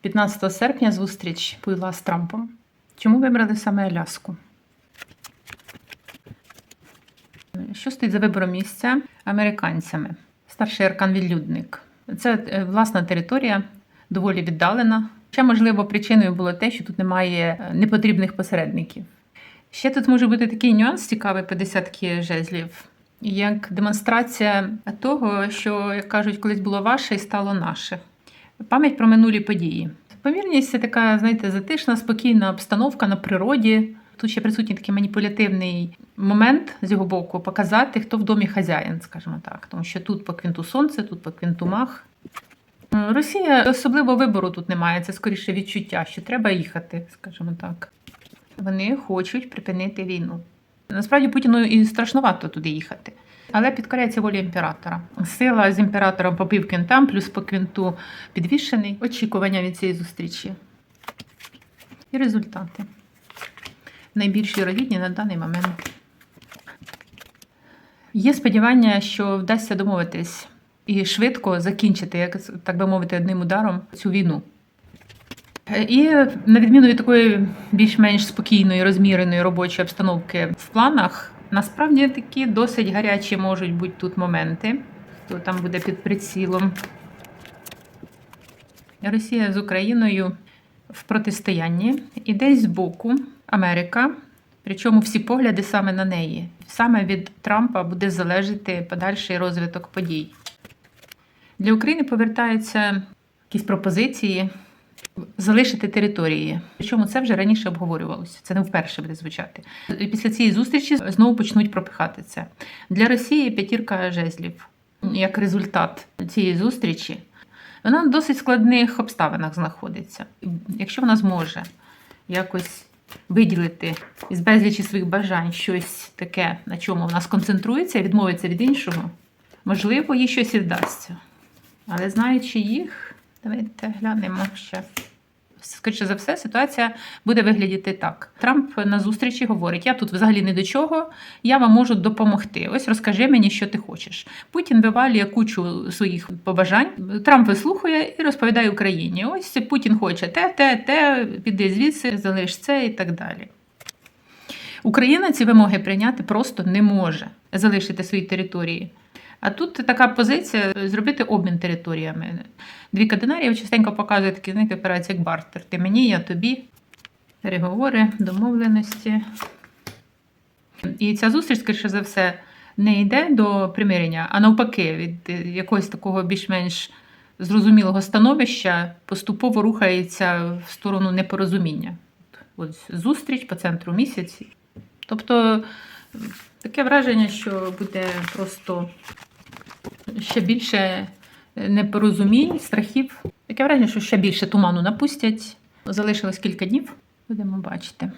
15 серпня зустріч була з Трампом. Чому вибрали саме Аляску? Що стоїть за вибором місця американцями? Старший аркан-відлюдник. Це е, власна територія, доволі віддалена. Ще, можливо, причиною було те, що тут немає е, непотрібних посередників. Ще тут може бути такий нюанс цікавий по десятки жезлів, як демонстрація того, що, як кажуть, колись було ваше і стало наше. Пам'ять про минулі події. Помірність це така, знаєте, затишна, спокійна обстановка на природі. Тут ще присутній такий маніпулятивний момент з його боку показати, хто в домі хазяїн, скажімо так. Тому що тут по квінту сонце, тут по квінту мах. Росія особливо вибору тут немає. Це скоріше відчуття, що треба їхати, скажімо так. Вони хочуть припинити війну. Насправді Путіну і страшнувато туди їхати. Але підкоряється волі імператора. Сила з імператором по пів квінтам, плюс по квінту підвішений. Очікування від цієї зустрічі. І результати. Найбільш вірогідні на даний момент. Є сподівання, що вдасться домовитись і швидко закінчити, як так би мовити, одним ударом цю війну. Е, І на відміну від такої більш-менш спокійної, розміреної робочої обстановки в планах, насправді такі досить гарячі можуть бути тут моменти. Хто там буде під прицілом? Росія з Україною в протистоянні і десь збоку Америка. Причому всі погляди саме на неї. Саме від Трампа буде залежати подальший розвиток подій. Для України повертаються якісь пропозиції залишити території. Причому це вже раніше обговорювалося. Це не вперше буде звучати. І після цієї зустрічі знову почнуть пропихати це. Для Росії п'ятірка жезлів як результат цієї зустрічі. Вона в досить складних обставинах знаходиться. Якщо вона зможе якось виділити із безлічі своїх бажань щось таке, на чому вона сконцентрується, відмовиться від іншого, можливо, їй щось і вдасться. Але знаючи їх, давайте глянемо ще. Скоріше за все, ситуація буде виглядати так. Трамп на зустрічі говорить: я тут взагалі не до чого, я вам можу допомогти. Ось розкажи мені, що ти хочеш. Путін вивалює кучу своїх побажань. Трамп вислухає і розповідає Україні: ось Путін хоче те, те, те, піди звідси, залиш це і так далі. Україна ці вимоги прийняти просто не може залишити свої території. А тут така позиція зробити обмін територіями. Дві кадинарії частенько показують такі знаєте, операції, як бартер. Ти мені, я тобі. Переговори, домовленості. І ця зустріч, скоріше за все, не йде до примирення, а навпаки, від якогось такого більш-менш зрозумілого становища поступово рухається в сторону непорозуміння. От зустріч по центру місяці. Тобто таке враження, що буде просто ще більше непорозумінь, страхів. Таке враження, що ще більше туману напустять. Залишилось кілька днів, будемо бачити.